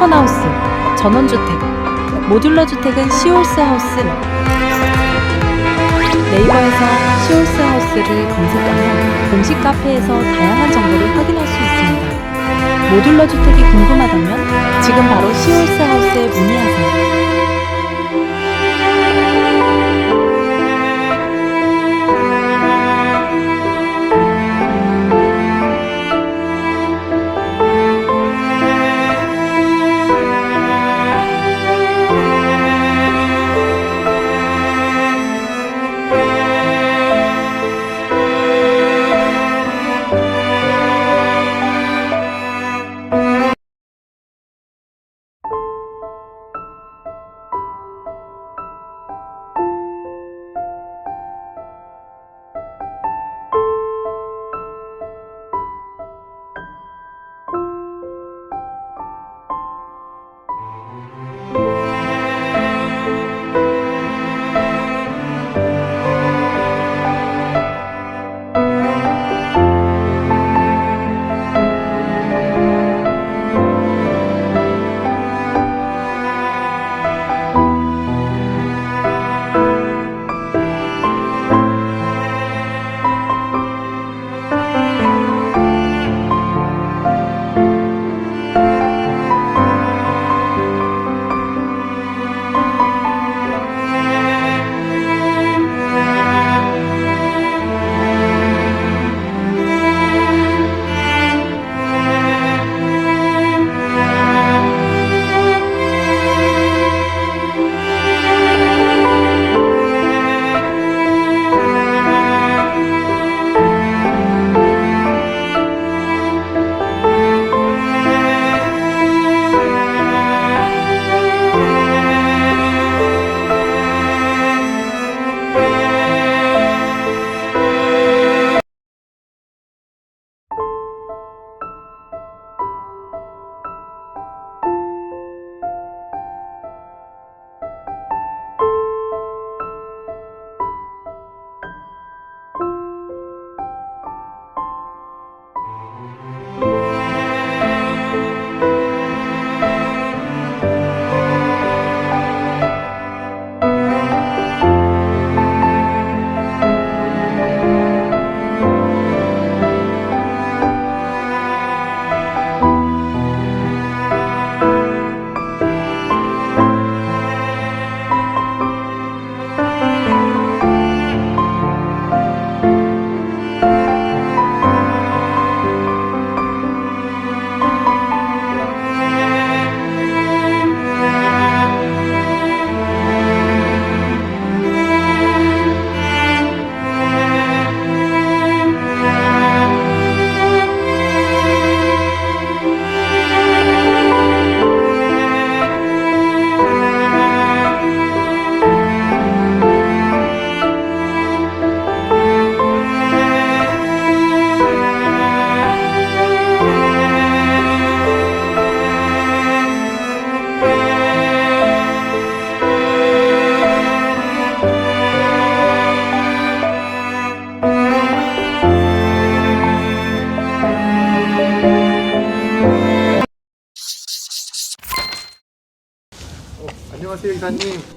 타운하우스, 전원주택, 모듈러 주택은 시올스 하우스. 네이버에서 시올스 하우스를 검색하면 공식 카페에서 다양한 정보를 확인할 수 있습니다. 모듈러 주택이 궁금하다면 지금 바로 시올스 하우스에 문의하세요.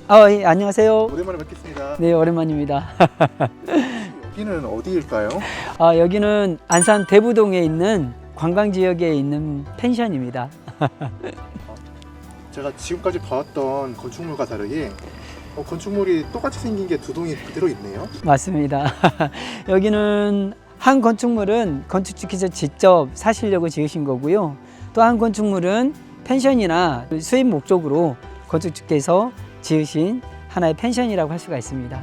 아, 예, 안녕하세요. 오랜만에 뵙겠습니다 네, 오랜만입니다. 여기는 어디일까요? 아, 여기는 안산 대부동에 있는 관광 지역에 있는 펜션입니다. 제가 지금까지 봐왔던 건축물과 다르게 어, 건축물이 똑같이 생긴 게 두 동이 그대로 있네요 맞습니다. 여기는 한 건축물은 건축주께서 직접 사시려고 지으신 거고요. 또 한 건축물은 펜션이나 수입 목적으로 건축주께서 지으신 하나의 펜션이라고 할 수가 있습니다.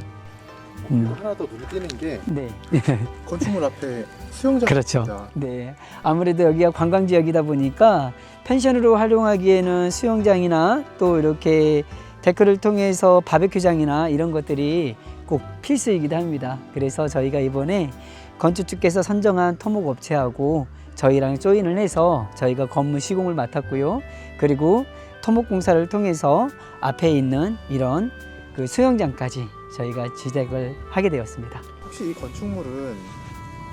음. 하나 더 눈에 띄는 게 네. 건축물 앞에 수영장 그렇죠. 네. 아무래도 여기가 관광 지역이다 보니까 펜션으로 활용하기에는 수영장이나 또 이렇게 데크를 통해서 바베큐장이나 이런 것들이 꼭 필수이기도 합니다. 그래서 저희가 이번에 건축주께서 선정한 토목 업체하고 저희랑 조인을 해서 저희가 건물 시공을 맡았고요. 그리고 토목 공사를 통해서 앞에 있는 이런 그 수영장까지 저희가 지적을 하게 되었습니다. 혹시 이 건축물은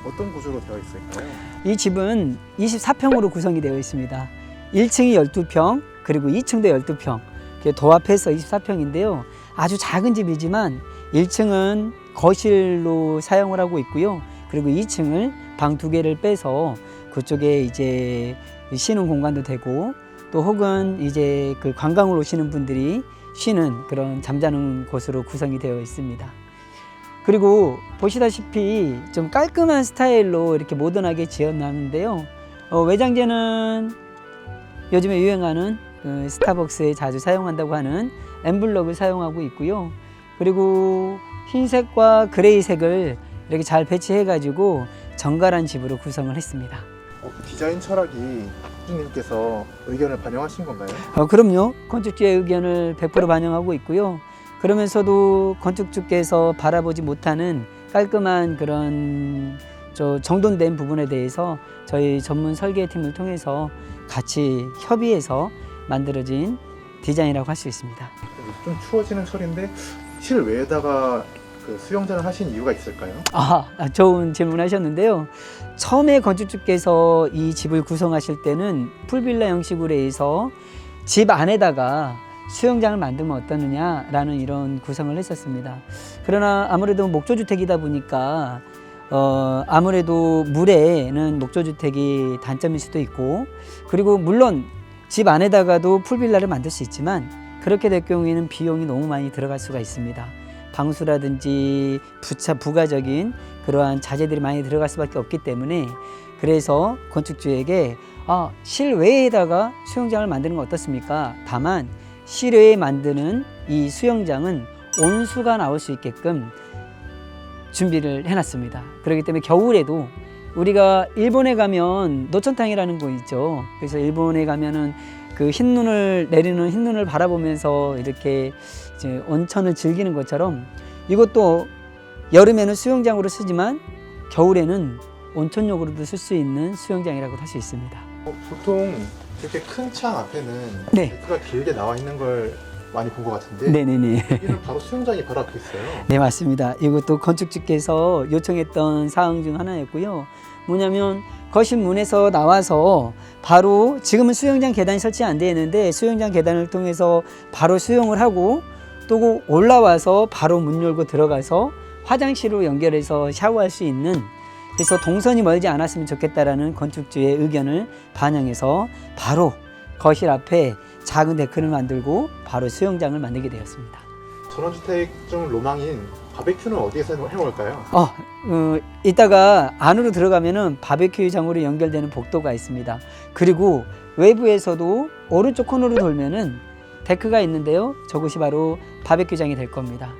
어떤 구조로 되어 있을까요? 이 집은 24평으로 구성이 되어 있습니다. 1층이 12평, 그리고 2층도 12평. 이렇게 도합해서 24평인데요. 아주 작은 집이지만 1층은 거실로 사용을 하고 있고요. 그리고 2층을 방 두 개를 빼서 그쪽에 이제 쉬는 공간도 되고 또 혹은 이제 그 관광을 오시는 분들이 쉬는 그런 잠자는 곳으로 구성이 되어 있습니다. 그리고 보시다시피 좀 깔끔한 스타일로 이렇게 모던하게 지어놨는데요. 어, 외장재는 요즘에 유행하는 그 스타벅스에 자주 사용한다고 하는 엠블럭을 사용하고 있고요. 그리고 흰색과 그레이색을 이렇게 잘 배치해가지고 정갈한 집으로 구성을 했습니다. 어, 디자인 철학이 주님께서 의견을 반영하신 건가요? 어, 그럼요. 건축주의 의견을 100% 반영하고 있고요. 그러면서도 건축주께서 바라보지 못하는 깔끔한 그런 저 정돈된 부분에 대해서 저희 전문 설계팀을 통해서 같이 협의해서 만들어진 디자인이라고 할 수 있습니다. 좀 추워지는 철인데 실외에다가 그 수영장을 하신 이유가 있을까요? 아, 좋은 질문 하셨는데요. 처음에 건축주께서 이 집을 구성하실 때는 풀빌라 형식으로 해서 집 안에다가 수영장을 만들면 어떠느냐라는 이런 구성을 했었습니다. 그러나 아무래도 목조주택이다 보니까 어, 아무래도 물에는 목조주택이 단점일 수도 있고 그리고 물론 집 안에다가도 풀빌라를 만들 수 있지만 그렇게 될 경우에는 비용이 너무 많이 들어갈 수가 있습니다. 방수라든지 부차 부가적인 그러한 자재들이 많이 들어갈 수밖에 없기 때문에 그래서 건축주에게 아, 실외에다가 수영장을 만드는 건 어떻습니까? 다만 실외에 만드는 이 수영장은 온수가 나올 수 있게끔 준비를 해놨습니다. 그렇기 때문에 겨울에도 우리가 일본에 가면 노천탕이라는 곳 있죠. 그래서 일본에 가면은 그 흰눈을 내리는 흰눈을 바라보면서 이렇게 온천을 즐기는 것처럼 이것도 여름에는 수영장으로 쓰지만 겨울에는 온천욕으로도 쓸 수 있는 수영장이라고 할 수 있습니다. 어, 보통 이렇게 큰 창 앞에는 네. 데크가 길게 나와 있는 걸 많이 본 것 같은데 네네네. 여기는 바로 수영장이 바로 앞에 있어요. 네 맞습니다. 이것도 건축주께서 요청했던 사항 중 하나였고요. 뭐냐면 거실 문에서 나와서 바로 지금은 수영장 계단이 설치 안 되어 있는데 수영장 계단을 통해서 바로 수영을 하고 또 올라와서 바로 문 열고 들어가서 화장실로 연결해서 샤워할 수 있는 그래서 동선이 멀지 않았으면 좋겠다라는 건축주의 의견을 반영해서 바로 거실 앞에 작은 데크를 만들고 바로 수영장을 만들게 되었습니다. 전원주택 중 로망인 바베큐는 어디에서 해먹을까요? 어, 어, 이따가 안으로 들어가면은 바베큐장으로 연결되는 복도가 있습니다. 그리고 외부에서도 오른쪽 코너로 돌면은 데크가 있는데요. 저곳이 바로 바베큐장이 될 겁니다.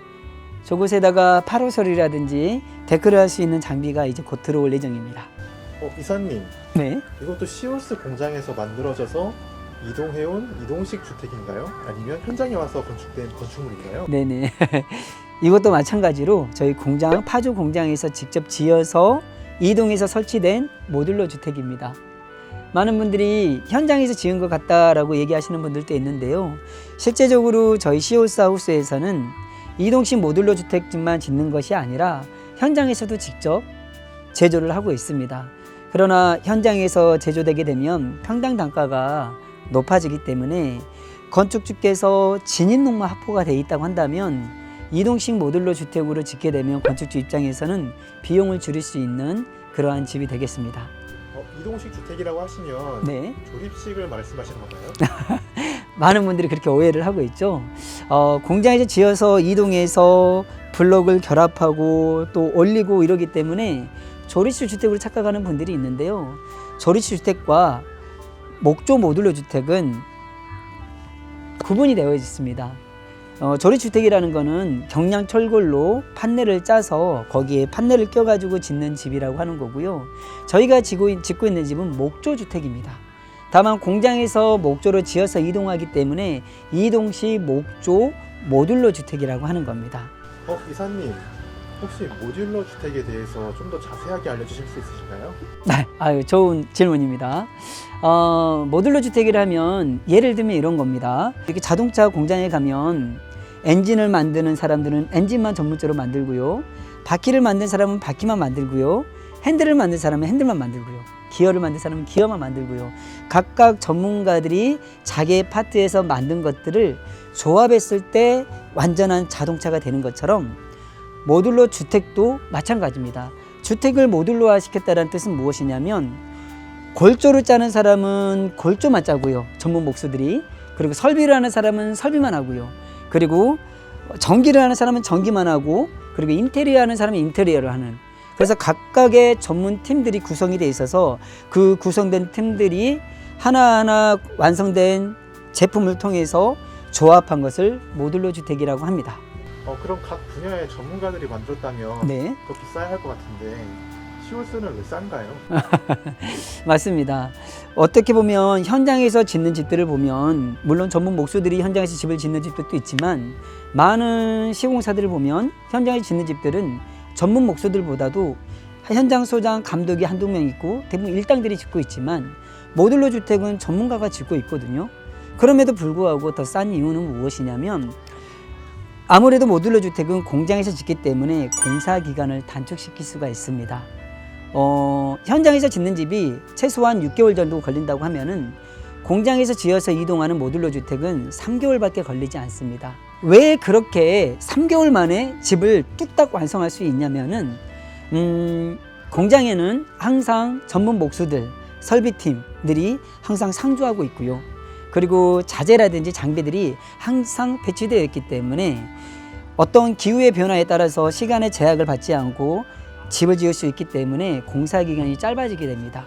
저곳에다가 파로솔이라든지 데크를 할 수 있는 장비가 이제 곧 들어올 예정입니다. 어, 이사님 네. 이것도 시올스 공장에서 만들어져서 이동해온 이동식 주택인가요? 아니면 현장에 와서 건축된 건축물인가요? 네네. 이것도 마찬가지로 저희 공장, 파주 공장에서 직접 지어서 이동해서 설치된 모듈러 주택입니다. 많은 분들이 현장에서 지은 것 같다라고 얘기하시는 분들도 있는데요. 실제적으로 저희 시올스 하우스에서는 이동식 모듈러 주택집만 짓는 것이 아니라 현장에서도 직접 제조를 하고 있습니다. 그러나 현장에서 제조되게 되면 평당 단가가 높아지기 때문에 건축주께서 진입 농마 확보가 돼 있다고 한다면 이동식 모듈러 주택으로 짓게 되면 건축주 입장에서는 비용을 줄일 수 있는 그러한 집이 되겠습니다. 어, 이동식 주택이라고 하시면 네. 조립식을 말씀하시는 건가요? 많은 분들이 그렇게 오해를 하고 있죠. 어, 공장에서 지어서 이동해서 블록을 결합하고 또 올리고 이러기 때문에 조립식 주택으로 착각하는 분들이 있는데요. 조립식 주택과 목조 모듈러 주택은 구분이 되어 있습니다. 어, 조립주택이라는 거는 경량 철골로 판넬을 짜서 거기에 판넬을 껴가지고 짓는 집이라고 하는 거고요. 저희가 지고, 있- 짓고 있는 집은 목조주택입니다. 다만 공장에서 목조로 지어서 이동하기 때문에 이동식 목조 모듈러 주택이라고 하는 겁니다. 어, 이사님 혹시 모듈러 주택에 대해서 좀 더 자세하게 알려주실 수 있으신가요? 네, 아유, 좋은 질문입니다. 어, 모듈러 주택이라면 예를 들면 이런 겁니다. 이렇게 자동차 공장에 가면 엔진을 만드는 사람들은 엔진만 전문적으로 만들고요. 바퀴를 만든 사람은 바퀴만 만들고요. 핸들을 만든 사람은 핸들만 만들고요. 기어를 만든 사람은 기어만 만들고요. 각각 전문가들이 자기의 파트에서 만든 것들을 조합했을 때 완전한 자동차가 되는 것처럼 모듈러 주택도 마찬가지입니다. 주택을 모듈러화 시켰다는 뜻은 무엇이냐면 골조를 짜는 사람은 골조만 짜고요. 전문 목수들이. 그리고 설비를 하는 사람은 설비만 하고요. 그리고 전기를 하는 사람은 전기만 하고 그리고 인테리어 하는 사람은 인테리어를 하는 그래서 각각의 전문 팀들이 구성이 돼 있어서 그 구성된 팀들이 하나하나 완성된 제품을 통해서 조합한 것을 모듈러 주택이라고 합니다. 어, 그럼 각 분야의 전문가들이 만들었다면 네. 더 비싸야 할 것 같은데 시골스는 왜 싼가요? 맞습니다. 어떻게 보면 현장에서 짓는 집들을 보면 물론 전문 목수들이 현장에서 집을 짓는 집들도 있지만 많은 시공사들을 보면 현장에서 짓는 집들은 전문 목수들보다도 현장 소장 감독이 한두 명 있고 대부분 일당들이 짓고 있지만 모듈러 주택은 전문가가 짓고 있거든요. 그럼에도 불구하고 더 싼 이유는 무엇이냐면 아무래도 모듈러 주택은 공장에서 짓기 때문에 공사 기간을 단축시킬 수가 있습니다. 어, 현장에서 짓는 집이 최소한 6개월 정도 걸린다고 하면은 공장에서 지어서 이동하는 모듈러 주택은 3개월밖에 걸리지 않습니다. 왜 그렇게 3개월 만에 집을 뚝딱 완성할 수 있냐면은 음, 공장에는 항상 전문 목수들, 설비팀들이 항상 상주하고 있고요. 그리고 자재라든지 장비들이 항상 배치되어 있기 때문에 어떤 기후의 변화에 따라서 시간의 제약을 받지 않고 집을 지을 수 있기 때문에 공사 기간이 짧아지게 됩니다.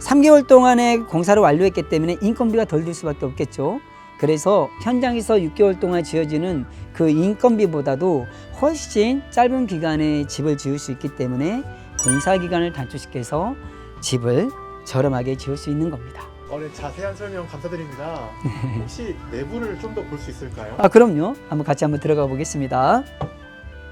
3개월 동안에 공사를 완료했기 때문에 인건비가 덜 들 수밖에 없겠죠. 그래서 현장에서 6개월 동안 지어지는 그 인건비보다도 훨씬 짧은 기간에 집을 지을 수 있기 때문에 공사 기간을 단축시켜서 집을 저렴하게 지을 수 있는 겁니다. 어, 네, 자세한 설명 감사드립니다. 혹시 내부를 좀 더 볼 수 있을까요? 아 그럼요. 한번 같이 한번 들어가 보겠습니다.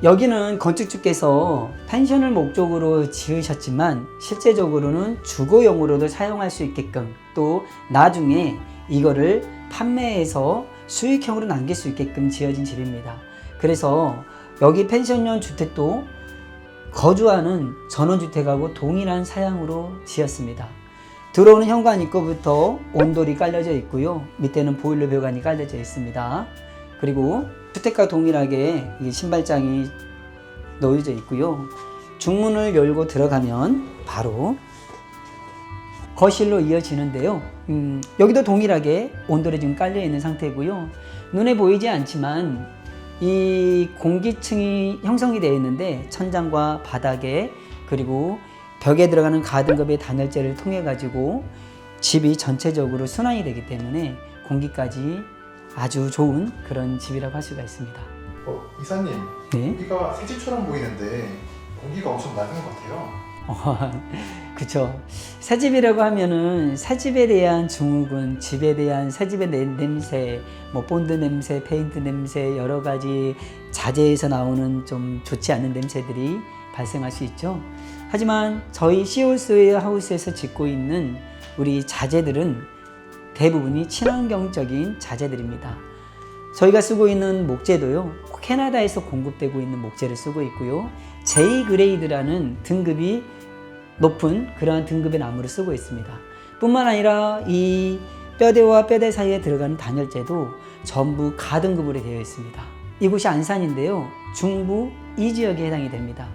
여기는 건축주께서 펜션을 목적으로 지으셨지만 실제적으로는 주거용으로도 사용할 수 있게끔 또 나중에 이거를 판매해서 수익형으로 남길 수 있게끔 지어진 집입니다. 그래서 여기 펜션형 주택도 거주하는 전원주택하고 동일한 사양으로 지었습니다. 들어오는 현관 입구부터 온돌이 깔려져 있고요. 밑에는 보일러 배관이 깔려져 있습니다. 그리고 주택과 동일하게 이 신발장이 놓여져 있고요. 중문을 열고 들어가면 바로 거실로 이어지는데요. 음, 여기도 동일하게 온돌이 지금 깔려 있는 상태고요. 눈에 보이지 않지만 이 공기층이 형성이 되어 있는데 천장과 바닥에 그리고 벽에 들어가는 가등급의 단열재를 통해 가지고 집이 전체적으로 순환이 되기 때문에 공기까지 아주 좋은 그런 집이라고 할 수가 있습니다. 어, 이사님, 네. 여기가 새 집처럼 보이는데 공기가 엄청 맑은 것 같아요. 어, 그쵸. 새 집이라고 하면은 새 집에 대한 증후군, 집에 대한 새 집의 내- 냄새, 뭐 본드 냄새, 페인트 냄새, 여러 가지 자재에서 나오는 좀 좋지 않은 냄새들이 발생할 수 있죠. 하지만 저희 시올스웨어 하우스에서 짓고 있는 우리 자재들은 대부분이 친환경적인 자재들입니다. 저희가 쓰고 있는 목재도요, 캐나다에서 공급되고 있는 목재를 쓰고 있고요. J 그레이드라는 등급이 높은 그러한 등급의 나무를 쓰고 있습니다. 뿐만 아니라 이 뼈대와 뼈대 사이에 들어가는 단열재도 전부 가등급으로 되어 있습니다. 이곳이 안산인데요. 중부 이 지역에 해당이 됩니다.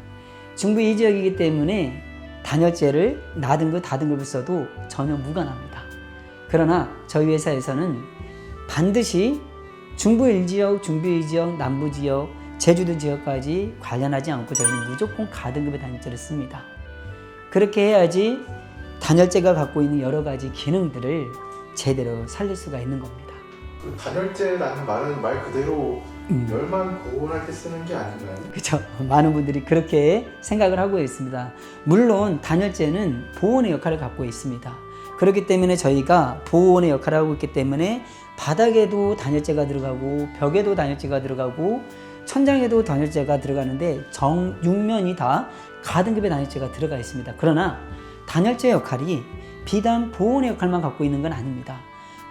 중부 이 지역이기 때문에 단열재를 나등급, 다등급을 써도 전혀 무관합니다. 그러나 저희 회사에서는 반드시 중부 1지역, 중부 2지역, 남부 지역, 제주도 지역까지 관련하지 않고 저희는 무조건 가등급의 단열재를 씁니다. 그렇게 해야지 단열재가 갖고 있는 여러 가지 기능들을 제대로 살릴 수가 있는 겁니다. 그 단열재라는 말은 말 그대로 음. 열만 보온할 때 쓰는 게 아닌가요? 그렇죠. 많은 분들이 그렇게 생각을 하고 있습니다. 물론 단열재는 보온의 역할을 갖고 있습니다. 그렇기 때문에 저희가 보온의 역할을 하고 있기 때문에 바닥에도 단열재가 들어가고 벽에도 단열재가 들어가고 천장에도 단열재가 들어가는데 정 6면이 다 가등급의 단열재가 들어가 있습니다. 그러나 단열재 역할이 비단 보온의 역할만 갖고 있는 건 아닙니다.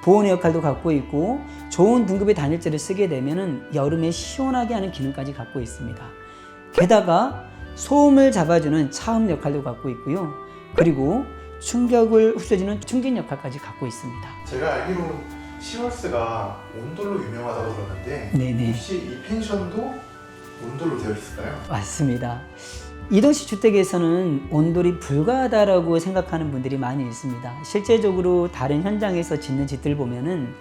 보온의 역할도 갖고 있고 좋은 등급의 단열재를 쓰게 되면은 여름에 시원하게 하는 기능까지 갖고 있습니다. 게다가 소음을 잡아주는 차음 역할도 갖고 있고요. 그리고 충격을 흡수해주는 충격 역할까지 갖고 있습니다. 제가 알기로는 시월스가 온돌로 유명하다고 들었는데 네네. 혹시 이 펜션도 온돌로 되어 있을까요? 맞습니다. 이동식 주택에서는 온돌이 불가하다라고 생각하는 분들이 많이 있습니다. 실제적으로 다른 현장에서 짓는 집들 보면은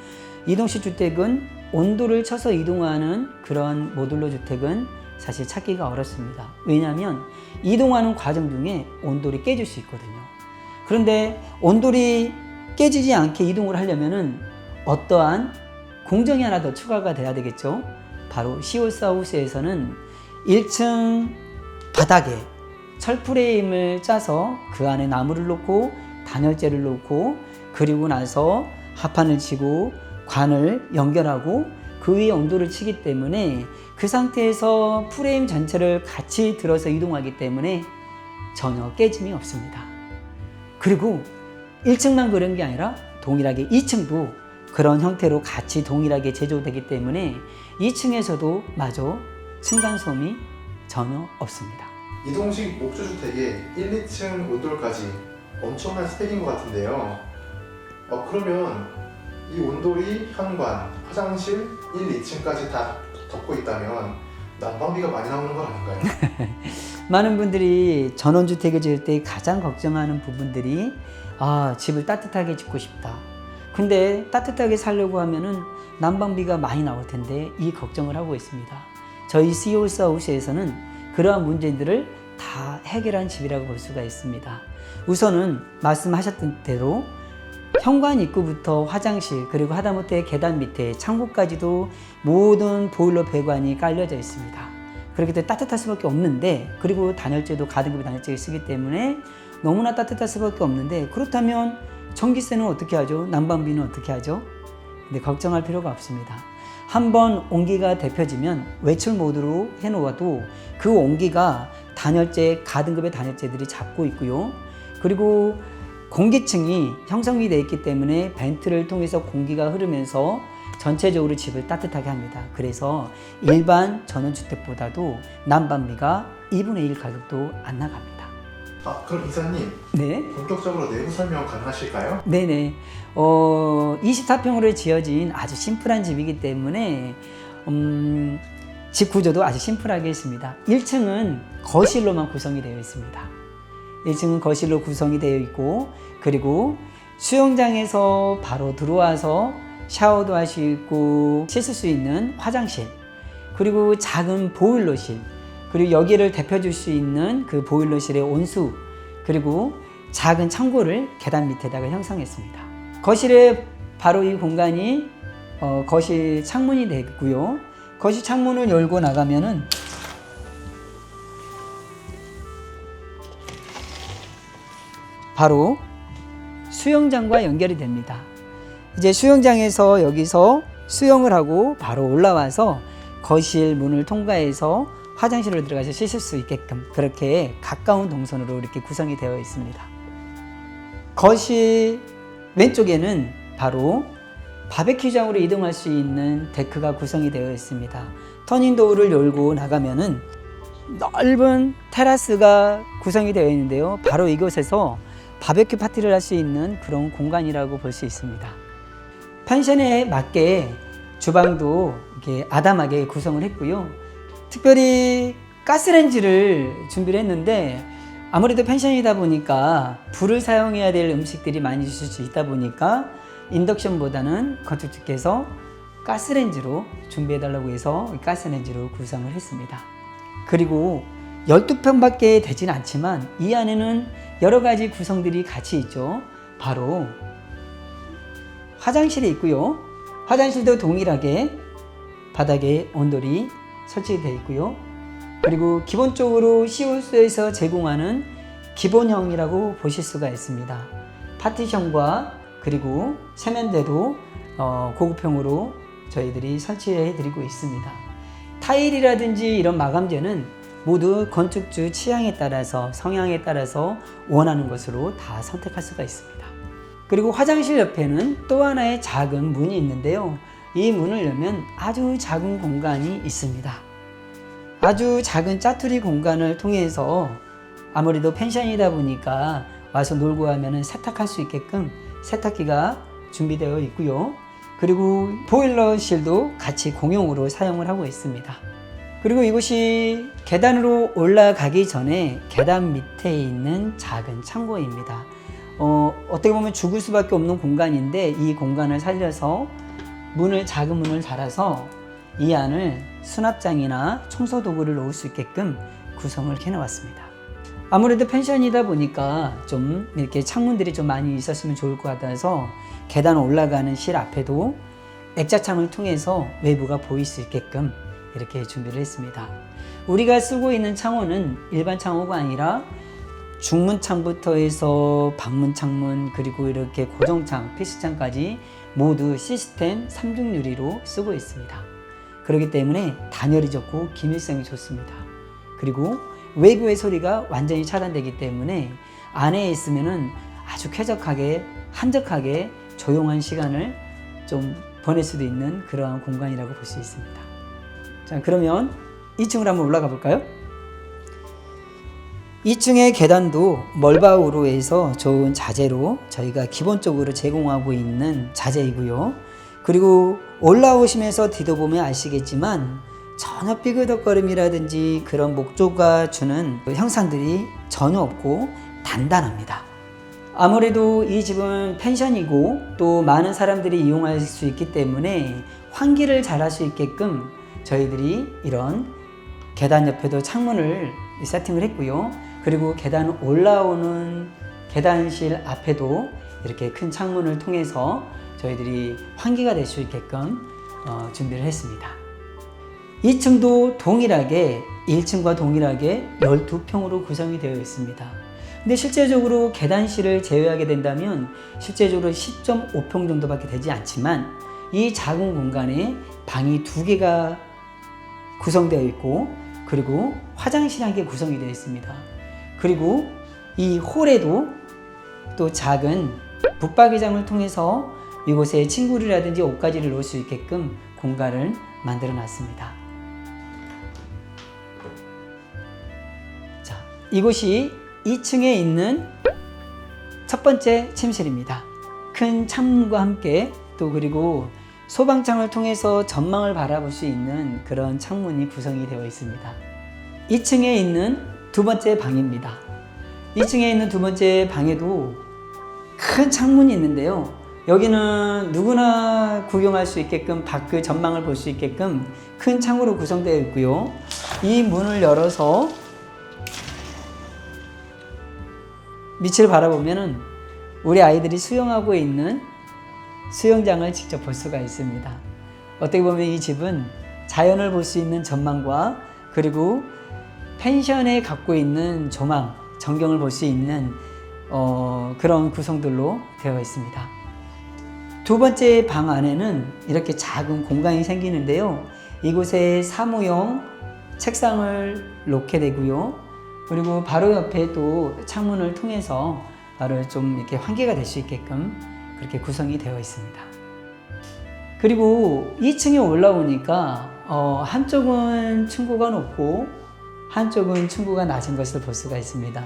이동식 주택은 온돌을 쳐서 이동하는 그런 모듈러 주택은 사실 찾기가 어렵습니다. 왜냐하면 이동하는 과정 중에 온돌이 깨질 수 있거든요. 그런데 온돌이 깨지지 않게 이동을 하려면은 어떠한 공정이 하나 더 추가가 돼야 되겠죠. 바로 시올사우스에서는 1층 바닥에 철 프레임을 짜서 그 안에 나무를 놓고 단열재를 놓고 그리고 나서 합판을 치고 관을 연결하고 그 위에 온도를 치기 때문에 그 상태에서 프레임 전체를 같이 들어서 이동하기 때문에 전혀 깨짐이 없습니다. 그리고 1층만 그런 게 아니라 동일하게 2층도 그런 형태로 같이 동일하게 제조되기 때문에 2층에서도 마저 층간소음이 전혀 없습니다. 이동식 목조주택의 1, 2층 온돌까지 엄청난 스펙인 것 같은데요. 어, 그러면 이 온돌이 현관, 화장실 1, 2층까지 다 덮고 있다면 난방비가 많이 나오는 거 아닌가요? 많은 분들이 전원주택을 지을 때 가장 걱정하는 부분들이 아, 집을 따뜻하게 짓고 싶다. 근데 따뜻하게 살려고 하면은 난방비가 많이 나올 텐데 이 걱정을 하고 있습니다. 저희 시오사우스에서는 그러한 문제들을 다 해결한 집이라고 볼 수가 있습니다. 우선은 말씀하셨던 대로 현관 입구부터 화장실 그리고 하다못해 계단 밑에 창고까지도 모든 보일러 배관이 깔려져 있습니다. 그렇기 때문에 따뜻할 수밖에 없는데 그리고 단열재도 가등급의 단열재를 쓰기 때문에 너무나 따뜻할 수밖에 없는데 그렇다면 전기세는 어떻게 하죠? 난방비는 어떻게 하죠? 근데 걱정할 필요가 없습니다. 한번 온기가 데펴지면 외출 모드로 해놓아도 그 온기가 단열재 가등급의 단열재들이 잡고 있고요. 그리고 공기층이 형성이 되어 있기 때문에 벤트를 통해서 공기가 흐르면서 전체적으로 집을 따뜻하게 합니다. 그래서 일반 전원주택보다도 난방비가 2분의 1 가격도 안 나갑니다. 아, 그럼 이사님 네. 본격적으로 내부 설명 가능하실까요? 네네. 어, 24평으로 지어진 아주 심플한 집이기 때문에, 음, 집 구조도 아주 심플하게 했습니다. 1층은 거실로만 구성이 되어 있습니다. 1층은 거실로 구성이 되어 있고, 그리고 수영장에서 바로 들어와서 샤워도 할 수 있고, 씻을 수 있는 화장실, 그리고 작은 보일러실, 그리고 여기를 대표줄 수 있는 그 보일러실의 온수, 그리고 작은 창고를 계단 밑에다가 형성했습니다. 거실에 바로 이 공간이 어, 거실 창문이 되고요. 거실 창문을 열고 나가면은 바로 수영장과 연결이 됩니다. 이제 수영장에서 여기서 수영을 하고 바로 올라와서 거실 문을 통과해서 화장실로 들어가서 씻을 수 있게끔 그렇게 가까운 동선으로 이렇게 구성이 되어 있습니다. 거실 왼쪽에는 바로 바베큐장으로 이동할 수 있는 데크가 구성이 되어 있습니다. 터닝도어를 열고 나가면은 넓은 테라스가 구성이 되어 있는데요. 바로 이곳에서 바베큐 파티를 할 수 있는 그런 공간이라고 볼 수 있습니다. 펜션에 맞게 주방도 이렇게 아담하게 구성을 했고요. 특별히 가스렌지를 준비를 했는데 아무래도 펜션이다 보니까 불을 사용해야 될 음식들이 많이 있을 수 있다 보니까 인덕션보다는 건축주께서 가스렌지로 준비해 달라고 해서 가스렌지로 구성을 했습니다. 그리고 12평밖에 되진 않지만 이 안에는 여러 가지 구성들이 같이 있죠. 바로 화장실이 있고요. 화장실도 동일하게 바닥에 온돌이 설치되어 있고요. 그리고 기본적으로 시골수에서 제공하는 기본형이라고 보실 수가 있습니다. 파티션과 그리고 세면대도 어, 고급형으로 저희들이 설치해 드리고 있습니다. 타일이라든지 이런 마감재는 모두 건축주 취향에 따라서 성향에 따라서 원하는 것으로 다 선택할 수가 있습니다. 그리고 화장실 옆에는 또 하나의 작은 문이 있는데요. 이 문을 열면 아주 작은 공간이 있습니다. 아주 작은 짜투리 공간을 통해서 아무래도 펜션이다 보니까 와서 놀고 하면은 세탁할 수 있게끔 세탁기가 준비되어 있고요. 그리고 보일러실도 같이 공용으로 사용을 하고 있습니다. 그리고 이곳이 계단으로 올라가기 전에 계단 밑에 있는 작은 창고입니다. 어, 어떻게 보면 죽을 수밖에 없는 공간인데 이 공간을 살려서 문을 작은 문을 달아서 이 안을 수납장이나 청소 도구를 놓을 수 있게끔 구성을 해놓았습니다. 아무래도 펜션이다 보니까 좀 이렇게 창문들이 좀 많이 있었으면 좋을 것 같아서 계단 올라가는 실 앞에도 액자창을 통해서 외부가 보일 수 있게끔 이렇게 준비를 했습니다. 우리가 쓰고 있는 창호는 일반 창호가 아니라 중문창부터 해서 방문 창문 그리고 이렇게 고정창, PC창까지 모두 시스템 3중 유리로 쓰고 있습니다. 그렇기 때문에 단열이 좋고 기밀성이 좋습니다. 그리고 외부의 소리가 완전히 차단되기 때문에 안에 있으면은 아주 쾌적하게 한적하게 조용한 시간을 좀 보낼 수도 있는 그러한 공간이라고 볼 수 있습니다. 자, 그러면 2층으로 한번 올라가 볼까요? 2층의 계단도 멀바우로 해서 좋은 자재로 저희가 기본적으로 제공하고 있는 자재이고요. 그리고 올라오시면서 뒤도보면 아시겠지만 전혀 삐그덕거림이라든지 그런 목조가 주는 형상들이 전혀 없고 단단합니다. 아무래도 이 집은 펜션이고 또 많은 사람들이 이용할 수 있기 때문에 환기를 잘 할 수 있게끔 저희들이 이런 계단 옆에도 창문을 세팅을 했고요. 그리고 계단 올라오는 계단실 앞에도 이렇게 큰 창문을 통해서 저희들이 환기가 될 수 있게끔 어, 준비를 했습니다. 2층도 동일하게 1층과 동일하게 12평으로 구성이 되어 있습니다. 근데 실제적으로 계단실을 제외하게 된다면 실제적으로 10.5평 정도밖에 되지 않지만 이 작은 공간에 방이 두 개가 구성되어 있고 그리고 화장실 한 개 구성이 되어 있습니다. 그리고 이 홀에도 또 작은 붙박이장을 통해서 이곳에 친구들이라든지 옷가지를 놓을 수 있게끔 공간을 만들어 놨습니다. 자, 이곳이 2층에 있는 첫 번째 침실입니다. 큰 창문과 함께 또 그리고 소방창을 통해서 전망을 바라볼 수 있는 그런 창문이 구성이 되어 있습니다. 2층에 있는 두 번째 방입니다. 2층에 있는 두 번째 방에도 큰 창문이 있는데요. 여기는 누구나 구경할 수 있게끔 밖의 전망을 볼 수 있게끔 큰 창으로 구성되어 있고요. 이 문을 열어서 밑을 바라보면은 우리 아이들이 수영하고 있는 수영장을 직접 볼 수가 있습니다. 어떻게 보면 이 집은 자연을 볼 수 있는 전망과 그리고 펜션에 갖고 있는 조망, 전경을 볼 수 있는 어, 그런 구성들로 되어 있습니다. 두 번째 방 안에는 이렇게 작은 공간이 생기는데요. 이곳에 사무용 책상을 놓게 되고요. 그리고 바로 옆에 또 창문을 통해서 바로 좀 이렇게 환기가 될 수 있게끔 그렇게 구성이 되어 있습니다. 그리고 2층에 올라오니까 어, 한쪽은 층고가 높고 한쪽은 층고가 낮은 것을 볼 수가 있습니다.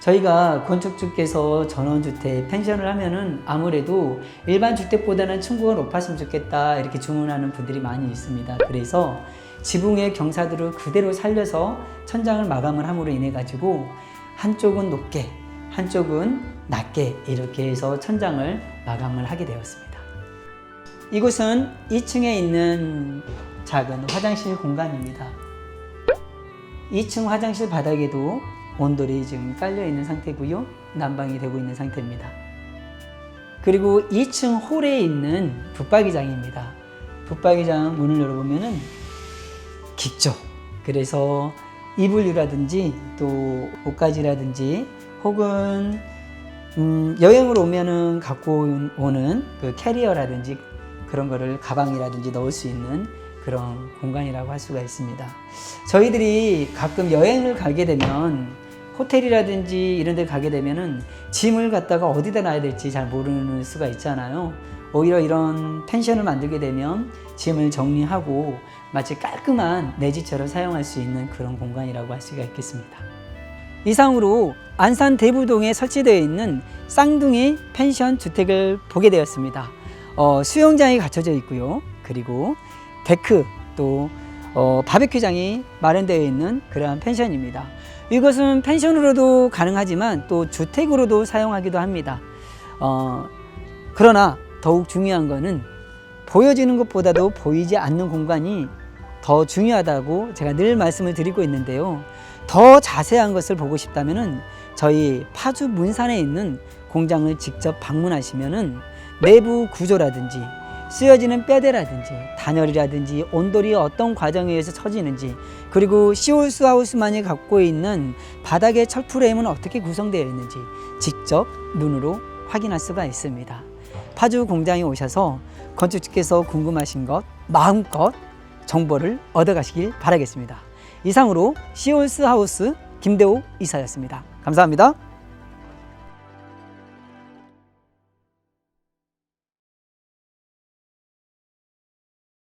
저희가 건축주께서 전원주택, 펜션을 하면은 아무래도 일반 주택보다는 층고가 높았으면 좋겠다 이렇게 주문하는 분들이 많이 있습니다. 그래서 지붕의 경사들을 그대로 살려서 천장을 마감을 함으로 인해 가지고 한쪽은 높게, 한쪽은 낮게 이렇게 해서 천장을 마감을 하게 되었습니다. 이곳은 2층에 있는 작은 화장실 공간입니다. 2층 화장실 바닥에도 온돌이 지금 깔려 있는 상태고요. 난방이 되고 있는 상태입니다. 그리고 2층 홀에 있는 붙박이장입니다. 붙박이장 문을 열어보면은 깊죠. 그래서 이불류라든지 또 옷가지라든지 혹은 음, 여행을 오면은 갖고 오는 그 캐리어라든지 그런 거를 가방이라든지 넣을 수 있는 그런 공간이라고 할 수가 있습니다. 저희들이 가끔 여행을 가게 되면 호텔이라든지 이런 데 가게 되면은 짐을 갖다가 어디다 놔야 될지 잘 모르는 수가 있잖아요. 오히려 이런 펜션을 만들게 되면 짐을 정리하고 마치 깔끔한 내 집처럼 사용할 수 있는 그런 공간이라고 할 수가 있겠습니다. 이상으로 안산 대부동에 설치되어 있는 쌍둥이 펜션 주택을 보게 되었습니다. 어, 수영장이 갖춰져 있고요. 그리고 데크 또 어, 바베큐장이 마련되어 있는 그러한 펜션입니다. 이것은 펜션으로도 가능하지만 또 주택으로도 사용하기도 합니다. 어, 그러나 더욱 중요한 것은 보여지는 것보다도 보이지 않는 공간이 더 중요하다고 제가 늘 말씀을 드리고 있는데요. 더 자세한 것을 보고 싶다면은 저희 파주 문산에 있는 공장을 직접 방문하시면은 내부 구조라든지 쓰여지는 뼈대라든지 단열이라든지 온돌이 어떤 과정에 의해서 처지는지 그리고 시올스 하우스만이 갖고 있는 바닥의 철 프레임은 어떻게 구성되어 있는지 직접 눈으로 확인할 수가 있습니다. 파주 공장에 오셔서 건축주께서 궁금하신 것 마음껏 정보를 얻어가시길 바라겠습니다. 이상으로 시올스 하우스 김대호 이사였습니다. 감사합니다.